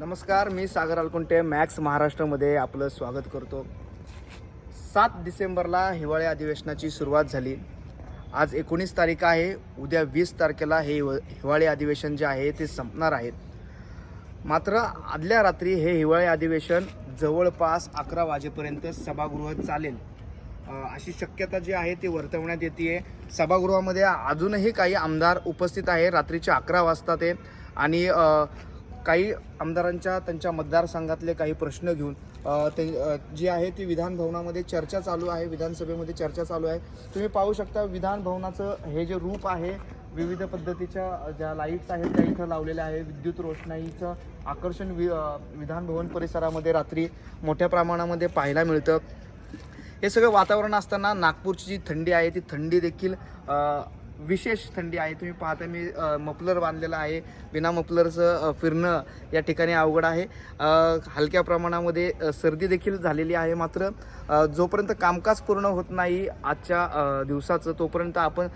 नमस्कार मी सागर अलकुंटे मॅक्स महाराष्ट्रामध्ये आपलं स्वागत करतो. सात डिसेंबरला हिवाळी अधिवेशनाची सुरुवात झाली. आज एकोणीस तारीख आहे उद्या वीस तारखेला हे हिव- हिवाळी अधिवेशन जे आहे ते संपणार आहेत मात्र आदल्या रात्री हे हिवाळी अधिवेशन जवळपास अकरा वाजेपर्यंत सभागृह चालेल. अशी शक्यता जी आहे ती वर्तवण्यात येते सभागृहामध्ये अजूनही काही आमदार उपस्थित आहे रात्रीचे अकरा वाजता ते. आणि काही आमदारांच्या त्यांच्या मतदारसंघातले काही प्रश्न घेऊन ते जे जी आहे ती विधानभवनामध्ये चर्चा चालू आहे विधानसभेमध्ये चर्चा चालू आहे. तुम्ही पाहू शकता विधानभवनाचं हे जे रूप आहे विविध पद्धतीच्या ज्या लाईट्स आहेत त्या इथं लावलेल्या आहे विद्युत रोषणाईचं आकर्षण वि विधानभवन परिसरामध्ये रात्री मोठ्या प्रमाणामध्ये पाहायला मिळतं. हे सगळं वातावरण असताना नागपूरची जी थंडी आहे ती थंडी देखील विशेष थंडी आहे. तुम्ही पाहता मी मफलर बांधलेला आहे. विना मफलरचं फिरणं या ठिकाणी अवघड आहे. हलक्या प्रमाणामध्ये सर्दी देखील झालेली आहे मात्र जोपर्यंत कामकाज पूर्ण होत नाही आजच्या दिवसाचं तोपर्यंत आपण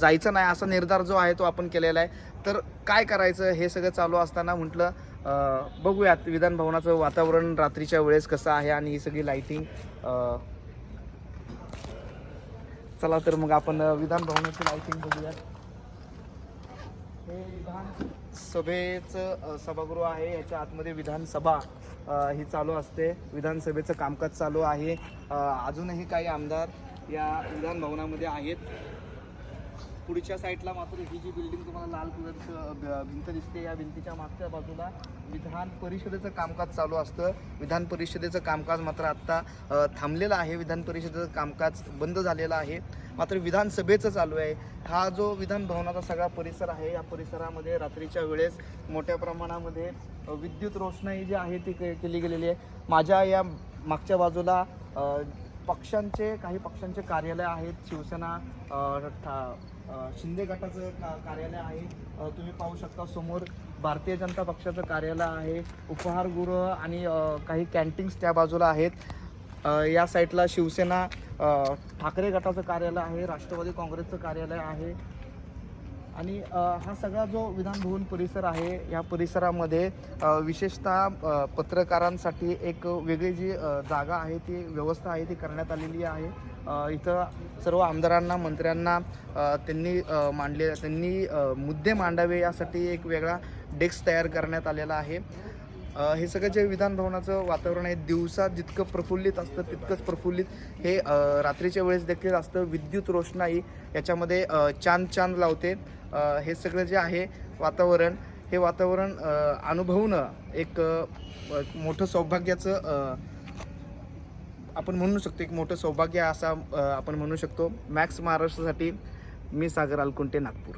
जायचं नाही असा निर्धार जो आहे तो आपण केलेला आहे. तर काय करायचं हे सगळं चालू असताना म्हटलं बघूयात. विधान भवनाचं वातावरण रात्रीच्या वेळेस कसं आहे आणि ही सगळी लाईटिंग चला तर मग आपण विधान भवनाची लाईटिंग बघूया हे विधान सभेचं सभागृह आहे. याच्या आतमध्ये विधानसभा ही चालू असते. विधानसभेचं कामकाज चालू आहे. अजूनही काही आमदार या विधान भवनामध्ये आहेत. पुढच्या साईडला मात्र ही जी बिल्डिंग तुम्हाला लाल कलरचं भिंत दिसते या भिंतीच्या मागच्या बाजूला विधान परिषदेचं कामकाज चालू असतं. विधान परिषदेचं कामकाज मात्र आत्ता थांबलेलं आहे. विधान परिषदेचं कामकाज बंद झालेलं आहे. मात्र विधानसभेचं चालू आहे. हा जो विधान भवनाचा सगळा परिसर आहे या परिसरामध्ये रात्रीच्या वेळेस मोठ्या प्रमाणामध्ये विद्युत रोषणाई जी आहे ती केली गेलेली आहे. माझ्या या मागच्या बाजूला पक्षांचे काही पक्षांचे कार्यालय आहेत. शिवसेना अ, ठा- अ, शिंदे गटाचं का कार्यालय आहे. अ, तुम्ही पाहू शकता समोर भारतीय जनता पक्षाचं कार्यालय आहे. उपहारगृह आणि अ, काही कॅन्टीन्स त्या बाजूला आहेत. अ, या साईडला शिवसेना अ, ठाकरे गटाचं कार्यालय आहे. राष्ट्रवादी काँग्रेसचं कार्यालय आहे. आणि हा सगळा जो विधान भवन परिसर आहे या परिसरामध्ये विशेषतः पत्रकारांसाठी एक वेगळी जी जागा आहे ती व्यवस्था आहे ती करण्यात आलेली आहे. इथं सर्व आमदारांना मंत्र्यांना त्यांनी मांडले त्यांनी मुद्दे मांडावे यासाठी एक वेगळा डेस्क तयार करण्यात आलेला आहे. हे सगळं जे विधानभवनाचं वातावरण आहे दिवसा जितकं प्रफुल्लित असतं तितकंच प्रफुल्लित. हे रात्रीच्या वेळेस देखील असतं विद्युत रोषणाई. याच्यामध्ये चांद चांद लावते. हे सगळं जे आहे वातावरण हे वातावरण अनुभवणं एक मोठं सौभाग्याचं आपण म्हणू शकतो एक मोठं सौभाग्य असा आपण म्हणू शकतो. मॅक्स महाराष्ट्रासाठी मी सागर अलकुंटे नागपूर.